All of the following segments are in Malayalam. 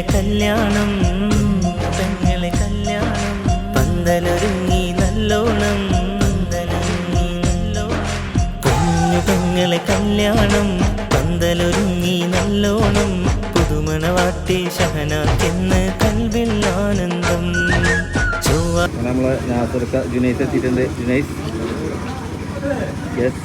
കല്യാണം പെങ്ങളെ കല്യാണം. പന്തലൊരുങ്ങി നല്ലോണം പന്തലൊരുങ്ങി നല്ലോണം. കുഞ്ഞു പെങ്ങളെ കല്യാണം പന്തലൊരുങ്ങി നല്ലോണം. പുതുമണവാട്ടി ഷഹനാക്കെന്ന് കൽവിൽ ആനന്ദം. ജുനൈസ് എത്തിയിട്ടുണ്ട്. ജുനൈസ്. യെസ്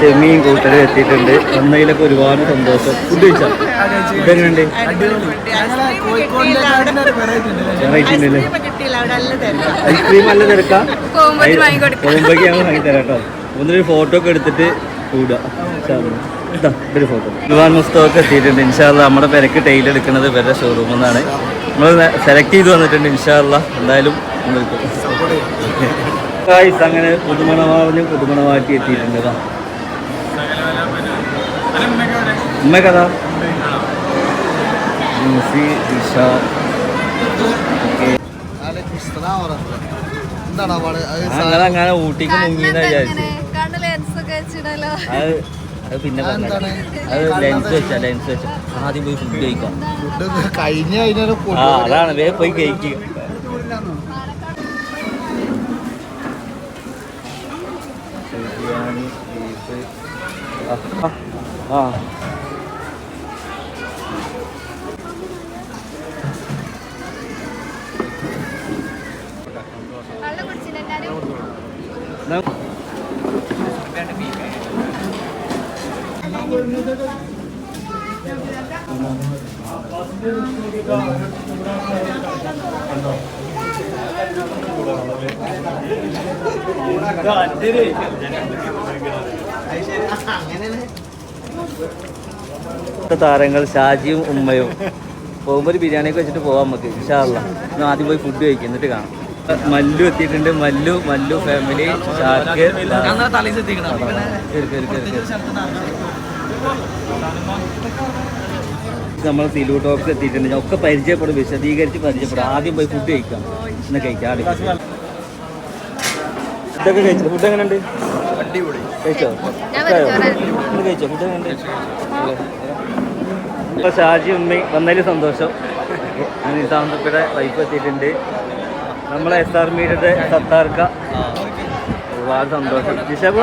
ഷെമിയും കൂട്ടരും എത്തിയിട്ടുണ്ട്. വന്നതിലൊക്കെ ഒരുപാട് സന്തോഷം. ഫുഡ് കഴിച്ചാൽ ഫുഡ് എങ്ങനെയുണ്ട്? വെറൈറ്റി ഉണ്ടല്ലേ? ഐസ്ക്രീം അല്ല തിരക്കാം. പോകുമ്പോഴേക്ക് ഞങ്ങൾ വാങ്ങി തരാം കേട്ടോ. ഒന്നൊരു ഫോട്ടോ ഒക്കെ എടുത്തിട്ട് കൂടുക ഒരു ഫോട്ടോ ദിവാൻ മുസ്തഫൊക്കെ എത്തിയിട്ടുണ്ട്. ഇൻഷാല്ല നമ്മുടെ പെരക്ക് ടൈൽ എടുക്കുന്നത് ഇവരുടെ ഷോറൂമിൽ നിന്നാണ് നമ്മൾ സെലക്ട് ചെയ്ത് വന്നിട്ടുണ്ട് ഇൻഷാല്ല എന്തായാലും ഗായ്സ് അങ്ങനെ പുതുമണവാളിനും പുതുമണവാറ്റി എത്തിയിട്ടുണ്ട് ഉമ്മ കഥ? യൂഫി ദിശ. അങ്ങനെ അങ്ങനെ ഊട്ടിക്ക് മുങ്ങിയെന്ന് വിചാരിച്ചു? അത് അത് പിന്നെ പറഞ്ഞത് അത് ലെൻസ് വെച്ചാ ലെൻസ് വെച്ചാ. ആദ്യം പോയി ഫുഡ് കഴിക്കാം കഴിഞ്ഞ അതാണ്. വേഗം പോയി കഴിക്കുക ബിരിയാണി ബീഫ് ആ എന്നാ താരങ്ങൾ ഷാജിയും ഉമ്മയും. പോകുമ്പോൾ ഒരു ബിരിയാണിയൊക്കെ വെച്ചിട്ട് പോവാം നമുക്ക് ഇൻഷാല്ല ആദ്യം പോയി ഫുഡ് കഴിക്കും എന്നിട്ട് കാണാം. മല്ലു എത്തിയിട്ടുണ്ട് മല്ലു മല്ലു ഫാമിലി ഷാക്ക്. നമ്മൾ സിലു ടോക്സ് എത്തിയിട്ടുണ്ട്. ഞാൻ ഒക്കെ പരിചയപ്പെടും വിശദീകരിച്ച് പരിചയപ്പെടും. ആദ്യം പോയി ഫുഡ് കഴിക്കാം. ഇന്ന് കഴിക്കാം. ഫുഡൊക്കെ കഴിച്ചു? ഫുഡ് എങ്ങനെയുണ്ട്? അടിപൊളി. കഴിച്ചോ? കഴിച്ചോ? ഫുഡ് എങ്ങനെയുണ്ട്? ഷാജി ഉമ്മി വന്നതിൽ സന്തോഷം. നിസാന്തപ്പയുടെ വൈഫ് എത്തിയിട്ടുണ്ട്. നമ്മളെ എസ് ആർ മീഡിയുടെ സത്താർക്ക. ഒരുപാട് സന്തോഷം. ജിഷബ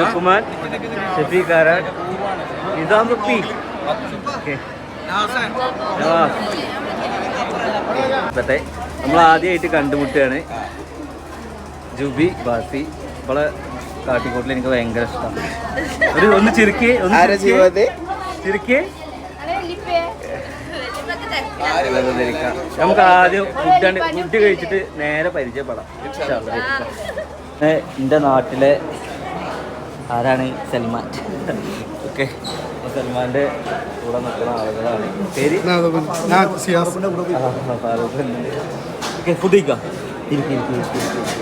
ലുക്കുമാൻ ഷഫീഖാരാൻ ഓക്കെ ഇപ്പത്തെ നമ്മൾ ആദ്യമായിട്ട് കണ്ടുമുട്ടുകയാണ്. ജുബി ബാസി. ഇപ്പോളെ കാട്ടിക്കൂട്ടിൽ എനിക്ക് ഭയങ്കര ഇഷ്ടമാണ് ഒരു ഒന്ന് ചിരിക്കേ ഒന്ന് ചിരിക്കേ. നമുക്ക് ആദ്യം ഫുഡ് ഫുഡ് കഴിച്ചിട്ട് നേരെ പരിചയപ്പെടാം. എന്റെ എന്റെ നാട്ടിലെ ആരാണ് സൽമാൻ? ഓക്കെ. സൽമാന്റെ കൂടെ നിൽക്കുന്ന ആളുകളാണ്. പേര്? ഓക്കെ ഫുഡ് കഴിക്കാം ഇരിക്ക്, ഇരിക്ക്, ഇരിക്ക്, ഇരിക്ക്.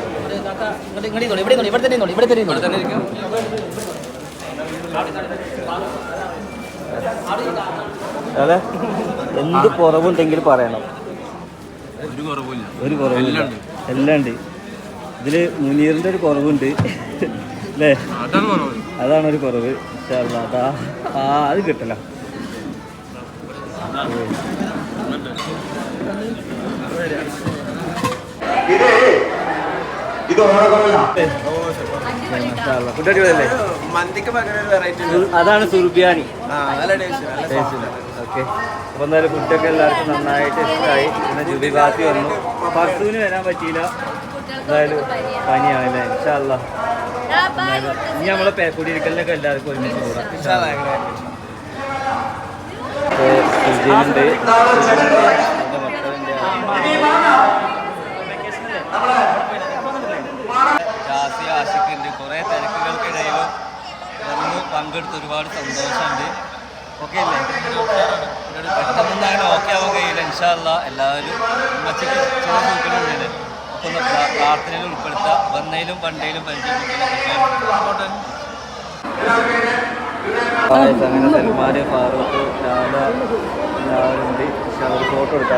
അതെ. എന്ത് കുറവുണ്ടെങ്കിൽ പറയണം. ഒരു കുറവില്ല എല്ലാം ഉണ്ട്. ഇതിൽ മുനീറിന്റെ ഒരു കുറവുണ്ട്. അല്ലേ അതാണ് ഒരു കുറവ്. അതാ ആ അത് കിട്ടല. ഫുഡ് അടിപൊളിയല്ലേ? മന്തിക്ക് പകരം വെറൈറ്റി സു- അതാണ് സുർബിയാനി ആ നല്ല ടേസ്റ്റ് നല്ല ഓക്കെ. അപ്പൊ എന്തായാലും ഫുഡൊക്കെ എല്ലാവർക്കും നന്നായിട്ട് ഇഷ്ടമായി പിന്നെ ജുബി ബാക്കി വന്നു. പർസൂന് വരാൻ പറ്റിയില്ല. എന്തായാലും പനിയാണല്ലേ ഇൻഷാല്ല. ഇനി നമ്മളെ പേക്കൂടി കുടിയിരിക്കലിനൊക്കെ എല്ലാവർക്കും ഒരുമിച്ച് കൂടാം. ആഷിഖുണ്ട് കുറേ തിരക്കുകൾക്കിടയിലും വന്ന് പങ്കെടുത്ത് ഒരുപാട് സന്തോഷമുണ്ട്. ഓക്കെ അല്ലേ? പെട്ടെന്നൊന്നും അങ്ങനെ ഓക്കെ ആവാൻ കഴിയില്ല ഇൻഷാല്ല എല്ലാവരും ഉമ്മച്ചയ്ക്ക് ചില ഒന്ന് പ്രാർത്ഥനയിൽ ഉൾപ്പെടുത്തുക വന്നയിലും പണ്ടയിലും പരിചയപ്പെട്ടു സൽമാൻ ഫാറൂഖ് ലാല ഫോട്ടോ എടുക്കാം